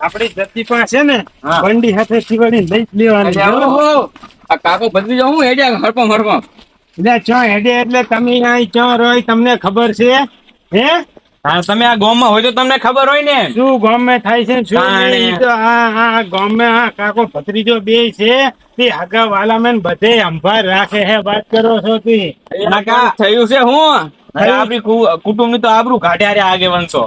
આપડી જતી પણ છે ને. બંડી હાથે શિવાડી લઈ જ લેવાની. આ કાકો બદલી જાઉં હું હેડ્યા હરપમ હરપમ. એટલે ચો હેડે એટલે તમે અહીં ચો રોય તમને ખબર છે? હે? હા તમે આ ગામમાં હોય તો તમને ખબર હોય ને. શું ગામમાં થાય છે શું. નહીં? તો આ આ ગામમાં આ કાકો ભત્રીજો બે છે. તે આગા વાલામેન બધે અંભાર રાખે હે વાત કરો છો તી. કાકા થયું છે હું? આપણી કુટુંબની તો આબરૂ કાઢ્યા રે આગે વંશો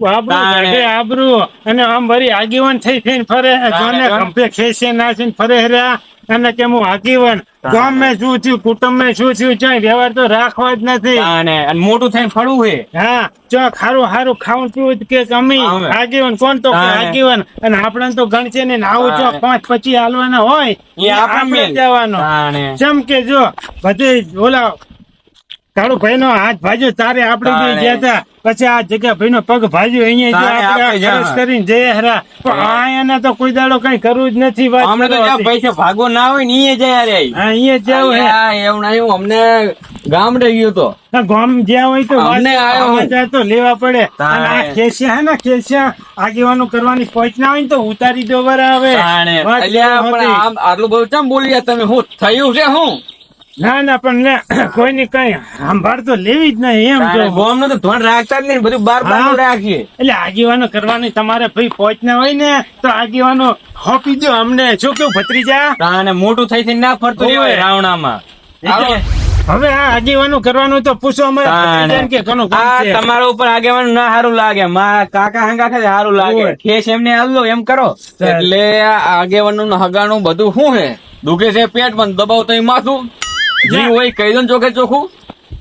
આબરૂ. અને આમ વળી આગેવાન થઈ થઈને ફરે જોને જોને. ખંભે ખેંચી નાખીને ફરે રહ્યા અને કે હું આગેવાન ગામમાં શું થયું શું થયું ચાય વ્યવહાર તો રાખવા જ નથી અને મોટું થઈને ફળવું છે હા જો ખારું હારું ખાવું પીવું કે કમી. આગેવાન કોણ તો. આગેવાન અને આપણે તો ગણશે ને આવું જો પાંચ પછી હાલવાના હોય આપણે જવાનો. જેમ કે જો બધે ઓલા કાળુ ભાઈ નો હાથ ભાજ્યો તારે આપણે બે ગયા પછી આ જગ્યા ભાઈ નો પગ ભાજ્યો અહીંયા જો જા. કરીને જઈએ હરા. આયાને તો કોઈ દાડો કઈ કરવું જ નથી વાત અમને તો પૈસા ભાગો ના હોય ને અહીંયા જાય રે હા અહીંયા જાવ એવું નહીં અમને ગામડે ગયો તો. ગામ જ્યાં હોય તો અમને હું. તો લેવા પડે. અને આ કેસિયા હે ને કેસિયા આગેવાનો કરવાની પહોંચ ના હોય ને તો ઉતારી દો બરાબર આટલું બધું ચમ બોલી તમે? હું થયું છે હું? ના ના પણ કોઈ કોઈની કઈ સંભાળ તો લેવી જ નહીં એમ જો. ગોમ તો ધોન રાખતા જ નહીં બધું બાર બાર રાખીએ. એટલે આગેવાનો કરવાની તમારે ભાઈ પહોંચ ના હોય ને તો આગેવાનો હોપી દો અમને. શું કેવું ભત્રીજા? અને મોટું થઈ થઈ ના ફરતું હોય રાવણામાં. હવે આ આગેવાનું કરવાનું તો પૂછો અમારે. કે કોનું આ તમારા ઉપર આગેવાનું ના સારું લાગે. મારા કાકા હંગા ખાતે સારું લાગે. ઠેસ એમને આલો એમ કરો. એટલે આગેવાનું ને હગાનું બધું શું હે? દુખે છે પેટ પણ દબાવ તો માથું. જી હોય કહી દો ચોખે ચોખ્ખું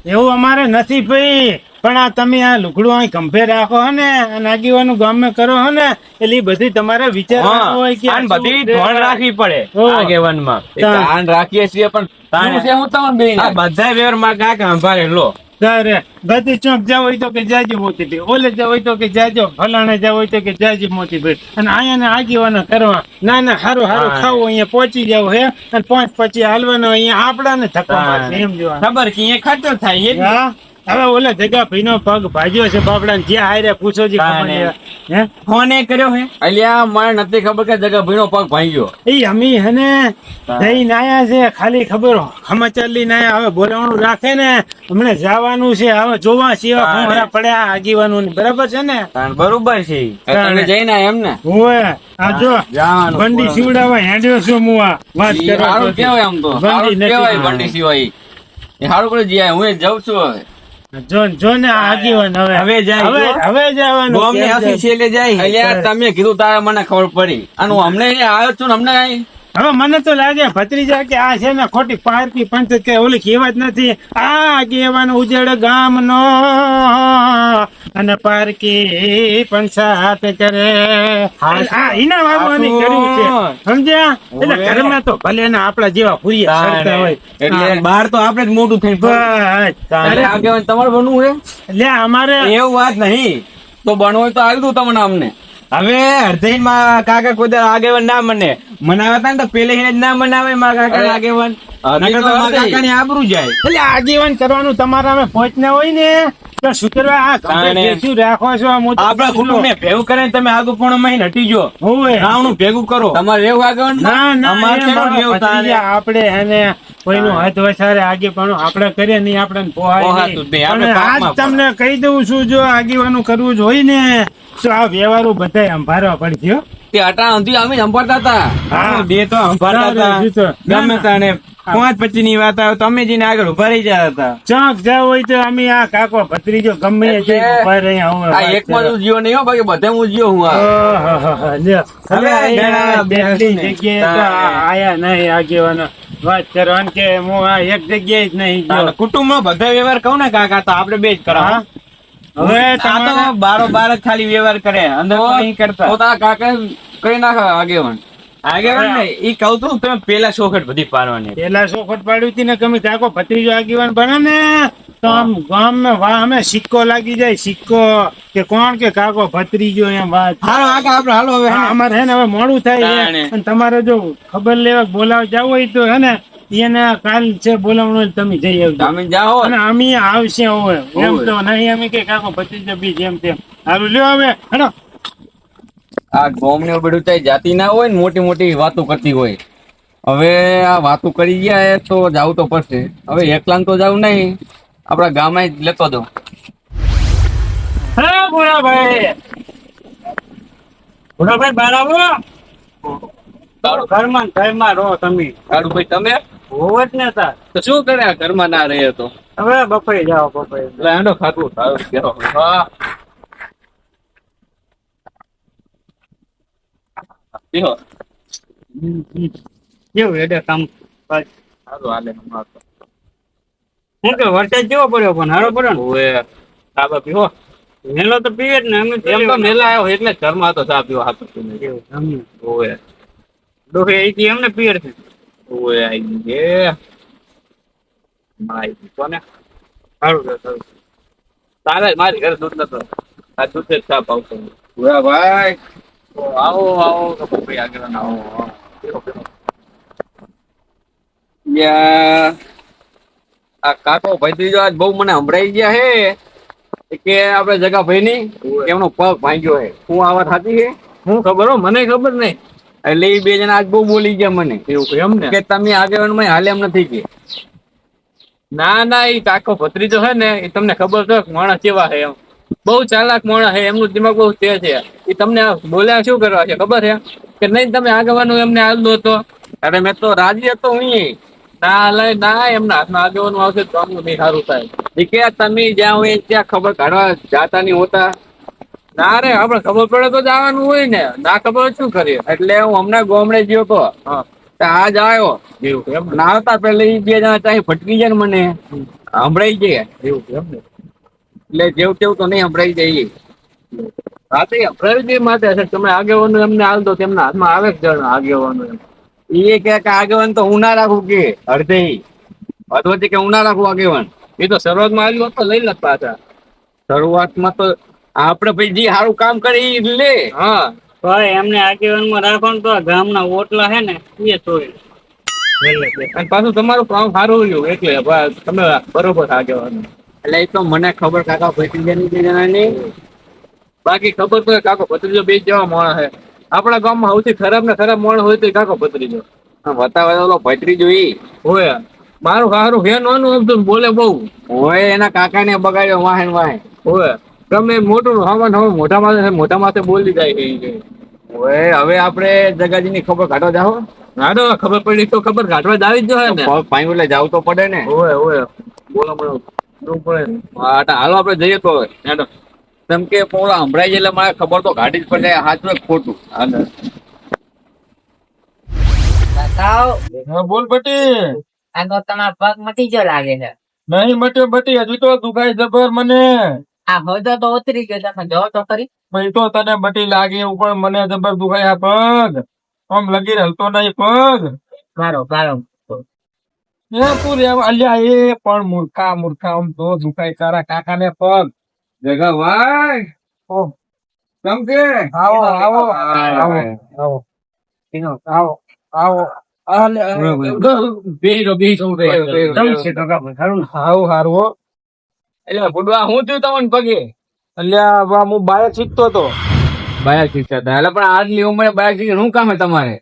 એવું અમારે નથી ભાઈ. પણ આ તમે આ લુગડું અહીં કંભે રાખો હો ને નાગીવાનું ગામે કરો હો ને એટલે બધી તમારે વિચાર હોય કે આ બધી ધોણ રાખવી પડે આગેવાનમાં. ધ્યાન રાખીએ છીએ પણ હું તમને બધા વેરમાં કાકા સંભાળે લો. તારે બધી ચોક જાવ હોય તો કે જાજો મોતી ભાઈ ઓલે જાવ હોય તો કે જાજો ફલાણે જાવ હોય તો કે જાજી મોતી ભાઈ અને અહીંયા ને આગેવાનો કરવા. ના ના હારું હારું. ખાવું અહીંયા પહોંચી જાવ હે? અને પાંચ પછી હાલવાનો અહીંયા આપડાને ધક્કો મારશે એમ જોવા ખબર કે અહીંયા ખર્ચો થાય હવે ઓલે જગા ભાઈનો પગ ભાજ્યો છે બાપડા જે હારે પૂછો જી ખબર હે? ફોન એ કર્યો હે? અલ્યા મને નથી ખબર કે જગા ભીનો પગ ભાંગ્યો. એ અમી હને જઈ નાયા છે ખાલી ખબર સમાચાર લઈને આયા હવે બોલાવાનું રાખે ને હમણે જવાનું છે હવે જોવા સિવા ફોમરા પડ્યા આગેવાનું ને. બરાબર છે ને? બરોબર છે. તમે જઈને એમ ને ઓવે આ જો જવાનું. બંડી સીવડાવા હેડ્યો છું હું આ. વાત ઈ કરો કેવાય આમ તો. બંડી કેવાય બંડી સિવાય. એ હારું કરે જીયા હું એ જાઉં છું હવે. જો જો ને આ આગેવાન હવે. હવે જાય, હવે જવાનું. કેમ આખી જાય? અલ્યા તમે કીધું તારે મને ખબર પડી. અને હું અમને આવ્યો છું ને અમને અહીં હવે મને તો લાગે ભત્રીજા કે આ છે ને ખોટી પારકી પંચાયત કે ઓલી કહેવત નથી. આ કહેવાનો ઉજળ ગામનો અને પારકી પંચાયત કરે. આ ઈના વાવવાની કર્યું છે. સમજ્યા? એટલે ઘરમાં તો ભલે ને આપણા જેવા ફૂરિયા સરતા હોય. એટલે બહાર તો આપણે જ મોટું થઈ. બસ. અરે. આગેવાન તમારે બનવું છે? એટલે અમારે એવું વાત નહીં. તો બનવું હોય તો આવી દઉં તમને અમને હવે અડધી માં કાકા કુદર આગેવન ના મને. મનાવતા ને તો પેલે જ ના મનાવે મારા કાકા આગેવન આગેવાન. હજી નકર તો તો મારા હજી. કાકાની આબરૂ જાય. એટલે આગેવાન કરવાનું તમારા અમે પહોંચ ના હોય ને તો શુક્રવાર આ ખંભે રાખો છો આ કુટુંબ ને ભેગું કરે તમે આગુ પણ હટી જો. હોવે. રાવણું ભેગું કરો. તમારે એવું આગેવાન ના અમારે આપણે એને કોઈનું હાથ વસારે આગે પણ આપણે કરીએ નહીં આપણે પોહાય નહીં. આજ તમને કહી દઉં છું જો આગેવાનું કરવું જ હોય ને તો આ વ્યવહારો બધા સંભાળવા પડશે તે અટા અંધી અમે સંભાળતા હતા. હા. બે તો સંભાળતા હતા. ગમે. તાને પાંચ પચી ની વાત આવે તમે જઈને આગળ ઊભા રહી જતા હતા. ચોક જાવ હોય તો અમે આ કાકો ભત્રીજો ગમે એ ઊભા રહી આવું આ એક માં હું જીવો નહીં બાકી બધે હું જીવો હું આ. બેસને. જગ્યાએ આયા નહીં આગેવાનો. વાત કરવાની કે હું આ એક જગ્યાએ જ નહીં કુટુંબ નો બધા વ્યવહાર કહું ને કાકા તો આપડે બે જ હા? હવે આ તો બારો બાર જ ખાલી વ્યવહાર કરે. અંદર નહીં કરતા. પોતા કાકા કઈ નાખે આગેવાન. આગેવાન ને ઈ કહું તું તમે પેલા ચોખટ બધી પાડવાની. પેલા સોખટ પાડ્યું હતી ને કમી કાકો ભત્રીજો આગેવાન બને ને તો આમ ગામ ને વાહ અમે સિક્કો લાગી જાય સિક્કો કે કોણ કે કાકો ભત્રીજો એમ વાત. હાલો આગળ આપણે હાલો હવે હા, અમારે હે ને હવે મોડું થાય અને તમારે જો ખબર લેવા બોલાવ જાવ હોય તો હે ને એને કાલ છે બોલાવણો તો તમે જઈ આવજો. તમે જાઓ. અને અમે આવશે હવે. એમ. તો નહીં અમે કે કાકો ભત્રીજો બી જેમ તેમ. હારું લ્યો હવે હેડો. આ ગોમ ને બધું ત્યાં જાતી ના હોય ને મોટી મોટી વાતો કરતી હોય. હવે આ વાતો કરી ગયા તો જવું તો પડશે. હવે એકલા તો જવું નહીં. આપણા ગામમાં જ લેતો દો હા ભોળાભાઈ. ભોળાભાઈ બહાર આવો. ઘરમાં ઘરમાં રહો તમે. ભાઈ તમે? હોવ ને તાર. તો શું કરે આ ઘરમાં ના રહે તો? હવે બપોરે જાઓ બપોરે. એટલે આનો ખાતું સારું. હા. કેવું હેડે કામ? સારું હાલે. હું કે વરસાદ કેવો પડ્યો પણ? હારો પડ્યો ને? ઓવે, સાબા પીવો. મેલો તો પીવે જ ને અમે એમ તો મેલા આવ્યો એટલે ઘરમાં તો ચા પીવો હાથ. એવું અમને. ડોહે એમને પીએ છે ગઈ છે. માય કોને? સારું સારું તારે મારી ઘરે દૂધ નતો. આ દૂધ જ ચા પાવતો ઓવે ભાઈ. આવો આવો કપૂરભાઈ આગળ આવો. આ કાકો ભત્રીજો આજ બહુ મને સંભળાઈ ગયા હે. કે આપણે જગા ભાઈ ની એમનો પગ ભાંગ્યો હે. હું આ વાત સાચી છે? હું ખબર હો મને ખબર નહીં. એટલે એ બે જણા આજ બહુ બોલી ગયા મને. એવું એમ ને? કે તમે આગેવાનમાં હાલે એમ નથી કે. ના ના એ કાકો ભત્રીજો છે ને એ તમને ખબર છે માણસ કેવા છે એમ. બહુ ચાલાક માણસ છે એમનું દિમાગ બહુ તેજ છે. એ તમને બોલ્યા શું કરવા છે ખબર છે? કે નહીં તમે આગેવાનું એમને હાલ હતો અરે મેં તો રાજી હતો હું ના લઈ ના એમના હાથમાં આગેવાનું આવશે તો આમનું નહીં સારું થાય. એ કે તમે જ્યાં હોય ત્યાં ખબર કાઢવા જાતા નહીં હોતા. ના રે આપણે ખબર પડે તો જવાનું હોય ને. ના ખબર શું કરીએ? એટલે હું હમણાં ગોમડે ગયો તો. હા. આજ આવ્યો. ના? આવતા પેલા બે જણા ત્યાં ફટકી જાય ને મને. સંભળાઈ જાય. એટલે જેવું તેવું તો નહીં સંભળાઈ જાય રાતે પ્રવીણજી માટે છે તમે આગેવાનું એમને હાલ દો તેમના હાથમાં આવે જ જણ આગેવાનું એ કે કે આગેવાન તો હું ના રાખું કે? અડધે અધવચ્ચે કે હું ના રાખું આગેવાન. એ તો શરૂઆતમાં આવ્યું હતું તો લઈ લત પાછા. શરૂઆતમાં તો આપણે ભાઈ જે સારું કામ કરે એ લે. હા. ભાઈ એમને આગેવાનમાં રાખો ને તો આ ગામના ઓટલા હે ને એ તોય અને પાછું તમારું કામ સારું રહ્યું એટલે તમે બરોબર આગેવાનું. એટલે એ તો મને ખબર કાકા જાય બે જણાની. બાકી ખબર તો હોય કાકો ભત્રીજો બે જેવા માણસ છે. આપણા ગામમાં સૌથી ખરાબ ને ખરાબ માણસ હોય તો કાકો ભત્રીજો. બતાવે ઓલો ભત્રીજો ઈ. હોય. મારું સારું હે નોનું તો બોલે બહુ. હોય એના કાકાને બગાડ્યો વાહે વાહન. વાહે હોય. એ મોટું હવાન હવે મોટા માથે મોટા માથે બોલી જાય છે હવે આપણે જગાજીની ખબર કાઢવા જાવ ના તો ખબર પડી તો ખબર કાઢવા જ આવી જ ને. પાણી એટલે જાવ તો પડે ને. હોય હોય બોલો બોલો. પડે. હા, હાલો આપણે જઈએ તો હવે. હેડો. કે પોલા સંભળાય છે એટલે મારે ખબર તો કાઢી જ પડે સાચું ખોટું? હાલો. બતાવ. બોલ બટી. આ તો તમારા પગ મટી જો લાગે છે. નહીં મટ્યો બટી હજુ તો દુખાય જબર મને. આ હોદો તો ઉતરી ગયો તમે જો તો ખરી. તો તને બટી લાગે એવું પણ મને જબર દુખાય આ પગ. આમ લગી હલતો નહીં પગ. મારો મારો એ તું અલ્યા એ પણ મૂર્ખા મૂર્ખા આમ તો દુખાય તારા કાકા ને પગ. જગા ભાઈ. ઓ. આવો આવો. આવો. આવો આવો. આવો આલે બેહી રહો, બેહી? સારું એટલે ફૂટવા હું થયું તમને પગે? એટલે હું બાયક શીખતો હતો. બાયક શીખતા હતા. એટલે પણ આટલી ઉંમરે બાયક શીખી શું કામ તમારે?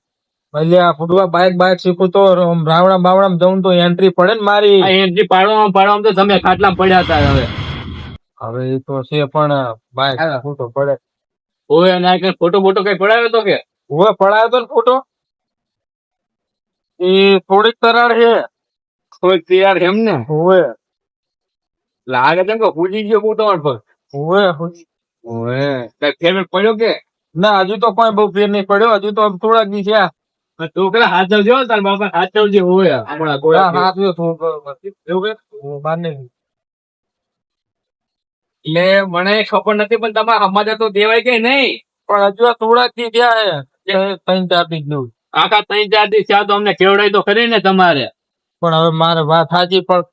અલ્યા ફૂટવા બાઇક બાઇક શીખું તો રાવણા બાવણા જવું તો એન્ટ્રી પડે ને મારી. એન્ટ્રી પાડવામાં પાડવામાં તો તમે ખાટલા પડ્યા હતા હવે. હવે એ તો છે પણ બાઇક ફોટો ફૂટો પડે. ઓય અને આ કઈ ફોટો બોટો કઈ પડાવ્યો તો કે? હવે પડાયો તો ને ફોટો? એ થોડીક તરાડ છે. થોડીક તૈયાર એમ ને? હવે લાગે છે કે પૂજી ગયો હું તમારે પગ હવે ઓએ કઈ ફેર પડ્યો કે? ના હજુ તો કોઈ બહુ ફેર નહીં પડ્યો હજુ તો થોડાક દી તું પેલા હાથ ચલજો તાર બાપા હાથ ચલજે હોય આપણા હા, હાથ એવું કે? નહીં એટલે મને ખબર નથી પણ તમારે સમાજ તો દેવાય કે નહીં? પણ હજુ આ થોડાક દી થયા ત્રણ ચાર દી નું આખા ત્રણ ચાર દિવસ થયા તો અમને કેવડાય તો ખરી ને તમારે? પણ હવે મારે વાત સાચી પણ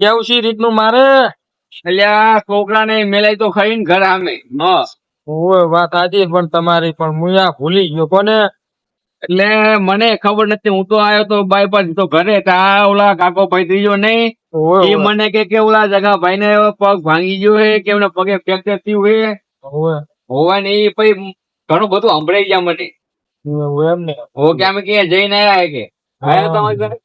કેવું છે રીતનું મારે? એટલે આ છોકરા ને મેલાઈ તો ખાઈ ઘર આમે. વાત સાચી પણ તમારી પણ હું આ ભૂલી ગયો કોને? એટલે મને ખબર નથી હું તો આવ્યો તો પર તો ઘરે આ ઓલા કાકો ભાઈ ત્રીજો નહીં. એ મને કે કે ઓલા જગા ભાઈ ને પગ ભાંગી ગયો હે કે એમને પગે ફ્રેક્ચર થયું હે. હોવા ને એ પછી ઘણું બધું સંભળાઈ ગયા મને. ઓવે એમ ને. હો કે અમે કે જઈને આયા કે? આયા તમારી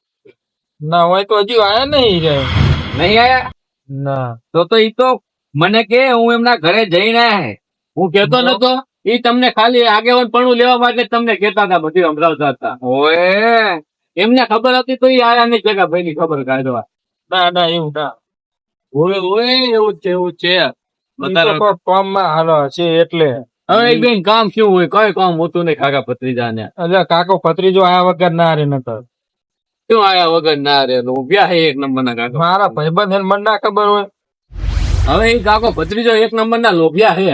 ના હોય તો હજી આયા નહીં નહીં આયા? ના. તો તો ઈ તો મને કે હું એમના ઘરે જઈને આયા હું. કેતો નતો. ઈ તમને ખાલી આગેવાન પણ લેવા માટે તમને કેતા હતા બધું સંભળાવતા હતા. ઓએ. એમને ખબર હતી તો ઈ આયા નહીં. જગા ભાઈ ની ખબર કાઢવા ના ના એવું ના. ઓએ ઓએ એવું છે એવું છે. ઈ તો બતાવો. હાલો છે એટલે. હવે બેન કામ શું હોય? કઈ કામ હોતું નહીં કાકા ભત્રીજા ને એટલે કાકો ભત્રીજો આ વગર ના રે નતર શું આયા વગર ના રે હું હે એક નંબર ના કાકા. મારા ભાઈબંધ એને મને ના ખબર હોય. હવે એ કાકો ભત્રીજો એક નંબર ના લોભિયા હે.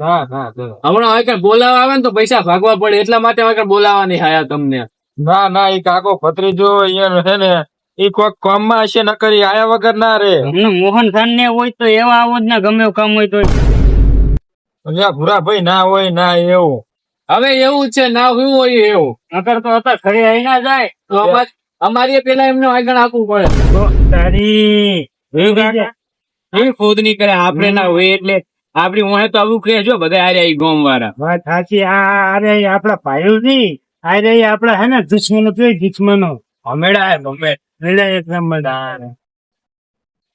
હા હા. હમણાં બોલાવા આવે ને તો પૈસા ભાગવા પડે. એટલા માટે બોલાવા નહીં આયા તમને. ના ના એ કાકો ભત્રીજો અહીંયા છે ને ઈ કામ કામમાં હશે નકર કરી આયા વગર ના રે મોહન ખાન ને હોય તો એવા આવો જ ના ગમે કામ હોય તો. ભૂરા ભાઈ ના હોય ના એવું. હવે એવું છે ના શું હોય એવું. નકર તો હતા ખરી આઈ ના જાય. તો અમાર- અમારે પેલા એમને આગળ આપવું પડે. તો તારી કરે આપણે ના હોય એટલે આપડી હું તો આવું કહે છો બધા આર્યા ઈ ગોમ વાળા વાત સાચી આ અરે આપડા ભાઈઓ નહીં અરે આપડા હે ને દુશ્મનો તો દુશ્મનો. હમેડા ગમે. એટલે એક નંબર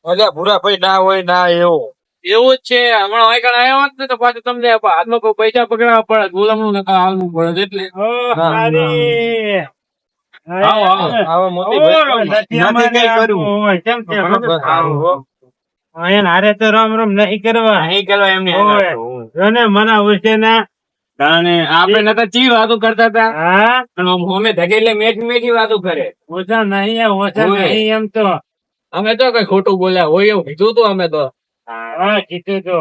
અલ્યા ભૂરા ભાઈ ના હોય ના એવો. એવું જ છે હમણાં આગળ આવ્યો હોત ને તો પાછું તમને હાથમાં કોઈ પૈસા પકડવા પડે ગુલામનું હાલવું પડે એટલે. આવો, આવો. મોટી નથી નથી કઈ કરવું. કેમ હારે તો રામ રામ નહીં કરવા. અહીં કરવા એમને ઓય. મના ઓછેના અને આપણે નતા ચી વાતો કરતા હતા? હા? ધકેલે મેઠી મેઠી વાતો કરે. ઓછા નહીં ઓછા નહીં એમ તો. અમે તો કઈ ખોટું બોલ્યા હોય એવું કીધું તું અમે તો. હા કીધું તો.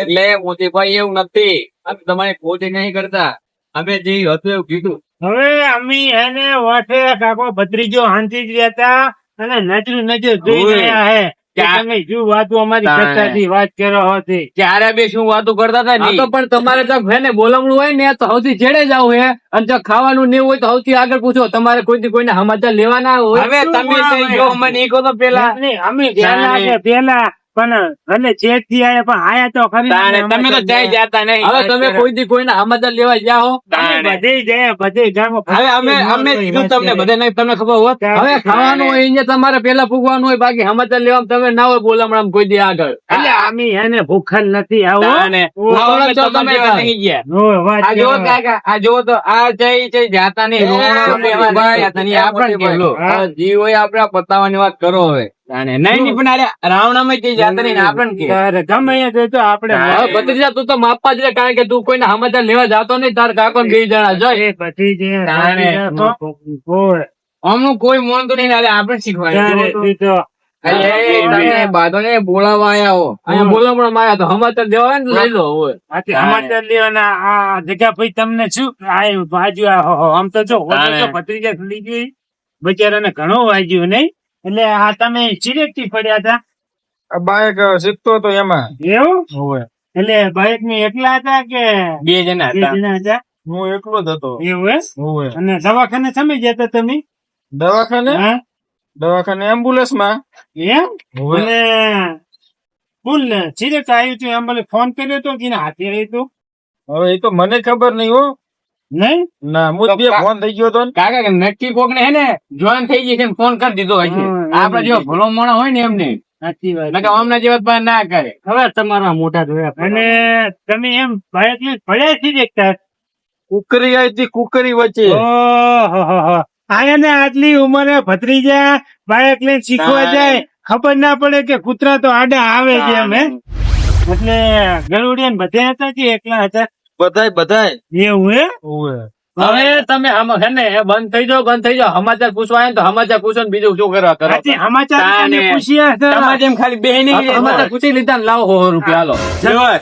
એટલે મોતીભાઈ એવું નથી. અમે તમારી ખોટી નહીં કરતા. અમે જે હતું એવું કીધું. હવે અમી એને વાઠે કાકો ભત્રીજો હાંતી જ રહેતા અને નજર નજર જોઈ રહ્યા હે. કે ક્યાં- તમે શું વાતો અમારી વાત કરો હતી? ત્યારે બે શું વાતો કરતા હતા તો પણ તમારે તો હે ને હોય ને તો સૌથી છેડે જ હે. અને ખાવાનું નહીં હોય તો સૌથી આગળ પૂછો તમારે કોઈ કોઈને સમાચાર લેવાના હોય? હવે તમે પેલા. અમે પેલા પણ અને ચેકથી આયા પણ આયા તો ખરી તમે તો જાય જતા નહીં. હવે તમે કોઈ દી કોઈના હમદર લેવા જાઓ અમે બધે જાય બધે ગામો હવે અમે અમે કીધું તમને બધે નહીં તમને ખબર હોત. હવે ખાવાનું હોય અહીંયા તમારે પેલા પૂગવાનું હોય બાકી હમદર લેવા તમે ના હોય બોલામણામ કોઈ દી આગળ. એટલે અમે એને ભૂખલ નથી આવો. તમે નહીં ગયા. આ જો કાકા આ જો તો આ જઈ જઈ જાતા નહીં. રોણા લેવા જાતા નહીં. આપણને કે આ જી હોય આપણે પતાવાની પતાવવાની વાત કરો હવે. તાણે. નહીં નહીં પણ અરે રાવણામાં જઈ જાતા નહીં ને આપણને કે. તારે ગમે અહીંયા જોઈ તો આપણે તું તો માપવા જ રે કારણ કે તું કોઈને સમાચાર લેવા જાતો નહીં કોઈ તારે શીખવાય બાદોને બોલાવવા આયા હો. બોલાવવામાં આયા તો સમાચાર દેવા ને લઈ લો હોય સમાચાર લેવાના આ જગ્યા પછી તમને શું? આ બાજુ આમ તો જો. ભત્રીજા ખુલી ગઈ. બચારાને ઘણો વાગ્યું નહીં. એટલે આ તમે સિરેક્ટી પડ્યા હતા? આ બાઈક શીખતો હતો એમાં. એવું? હોય એટલે બાઈકની એકલા હતા કે બે જણા બે હતા જણા હતા? હું એકલો જ હતો. એવું હોય અને દવાખાને સમય જતા તમે? દવાખાને? દવાખાને એમ્બ્યુલન્સમાં એમ અને ફૂલ સિરેક્ટ આવ્યું હતું એમ બોલે ફોન કર્યો હતો કે હાથે આવ્યું હતું હવે એ તો મને ખબર નહીં હો. નહીં? ના હું બે ફોન થઈ ગયો તો કાકા નક્કી કોક ને હે ને જોઈન થઈ ગઈ છે ફોન કરી દીધો હશે. આપડે જો. ભલો મોણો હોય ને એમને. સાચી વાત. અમને જેવા ના કરે. હવે તમારા મોટા જોયા અને તમે એમ બાઈક ભળ્યા છે સિરેક્ટ કુકરી આવી હતી કુકરી વચ્ચે. આને આટલી ઉંમરે ભતરી જાય બાળક લઈને શીખવા જાય ખબર ના પડે કે કૂતરા તો આડા આવે છે એમ હે? એટલે ગરુડિયા ને બધા હતા કે એકલા હતા? બધાય બધાય. એવું હે? હવે તમે આમ હે ને બંધ થઈ જાવ બંધ થઈ જાવ સમાચાર પૂછવા તો સમાચાર પૂછો ને બીજું શું કરવા કરો સમાચાર પૂછીએ ખાલી બે નહીં સમાચાર પૂછી લીધા ને લાવો સો રૂપિયા હાલો.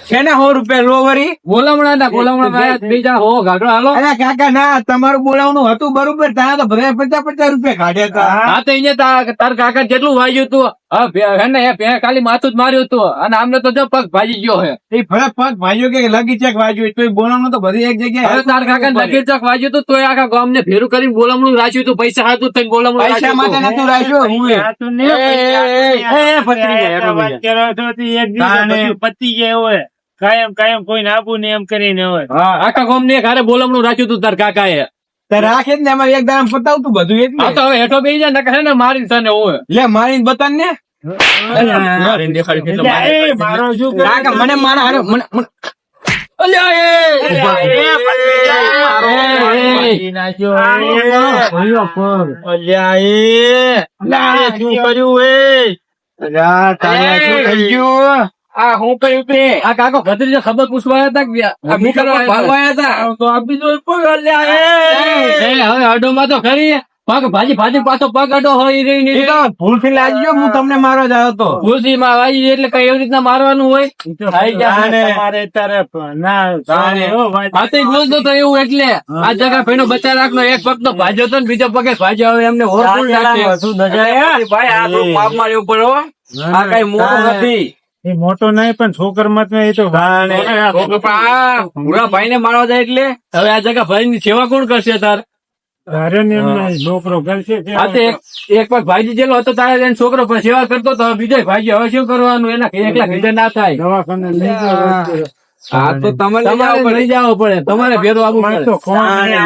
છે ને સો રૂપિયા લો વરી? બોલામણા ના બોલામણા બીજા હો ગાડો હાલો. અરે કાકા ના તમારું બોલાવવાનું હતું બરોબર ત્યાં તો ભલે પચાસ પચાસ રૂપિયા કાઢ્યા હતા. હા તો અહીંયા તાર કાકા જેટલું વાગ્યું હતું હા હે ભે ખાલી માથું જ માર્યું હતું અને આમને તો જો પગ ભાજી ગયો હે. એ ફરક પગ ભાજ્યો કે લગી ચેક વાજ્યું તો બોલાવવાનું તો બધી એક જગ્યાએ તાર કાકા લગી ચક વાજ્યું હતું તોય આખા ગામ ને ભેરું કરીને બોલામણું રાખ્યું હતું પૈસા હાથું થઈને બોલામણું પૈસા માટે રાખ્યું નતું રાખ્યું હું આ તો ને એ, પતી ગયા, હોય. કાયમ કાયમ કોઈ નાબુ ને એમ કરીને હોય. હા આખા ગામ ને ઘરે બોલામણું રાખ્યું હતું તાર કાકા એ રાખે જ ને અમારે એક દાડા પતાવતું બધું એક હા તો હવે હેઠો બેસી જાય ને ને મારી તને હોય લે મારી બતાન ને મને મારા હારે મને અલ્યા એ! કર્યું આ હું કહ્યું તે આ કાકો ભત્રીજા ખબર પૂછવા હતા બીકરા હતા તો? આપી જો હવે અડોમાં તો ખરી. પગ ભાજી ભાજી પાછો પગ અડો હોય રહી તો ભૂલથી લાગી ગયો હું તમને મારવા જ આવ્યો હતો. ખુશીમાં વાજી એટલે કઈ એવી રીતના મારવાનું હોય? ઈ તો ના. તો એવું એટલે. આ જગા ભાઈનો બચા રાખનો એક પગ તો ભાજ્યો તો ને બીજો પગે ભાજ્યો હવે એમને? ભાઈ આ તો પાપમાં રહેવું પડે હો. આ કઈ મોટું નથી. એ મોટો નહીં પણ છોકર મત એ તો ભાઈ ને મારવા જાય એટલે? હવે આ જગા ભાઈની સેવા કોણ કરશે તાર? છોકરો એક એક પગ ભાઈજી જેલો હતો તારે છોકરો પણ સેવા કરતો હતો બીજો ભાઈજી હવે શું કરવાનું? એના એકલા કીધે ના થાય. દવાખાને તો તમારે જવું પડે. ભેરો પડે. તો કોણ નહીં,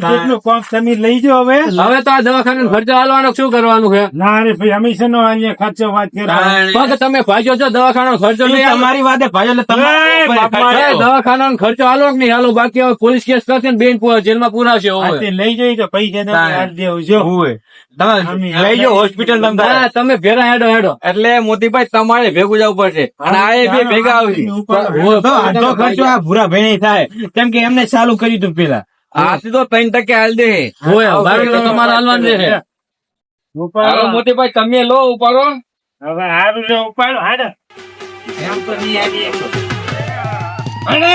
જેટલું તમે લઈ જાઓ હવે. હવે તો આ દવાખાને ખર્ચો હાલવાનો શું કરવાનું છે? ના રે ભાઈ હંમેશા નો અહીંયા ખર્ચો વાત કરો તમે ભાજ્યો છો દવાખાનો ખર્ચો નહીં અમારી વાતે ભાઈ એટલે તમારે એ, ખર્ચો. હાલો કે નહીં હાલો? બાકી હવે પોલીસ કેસ કરશે ને બેન જેલમાં પુરાશે છે લઈ જઈ તો પૈસા દેવું જો. તમે લઈ જાઓ હોસ્પિટલ તમે તમે ભેરા હેડો હેડો. એટલે મોતીભાઈ તમારે ભેગું જવું પડશે. અને આ બે ભેગા આવી આટલો ખર્ચો આ ભૂરા ભાઈ થાય. કેમ કે એમને ચાલુ કર્યું હતું પેલા. આથી તો ત્રણ ટકે હાલ દે. તમારે હાલવાનું છે ઉપાડો. મોતીભાઈ તમે લો ઉપાડો હવે હારું લે ઉપાડો હાડો એમ તો નહીં આવી એમ તો. હાડો.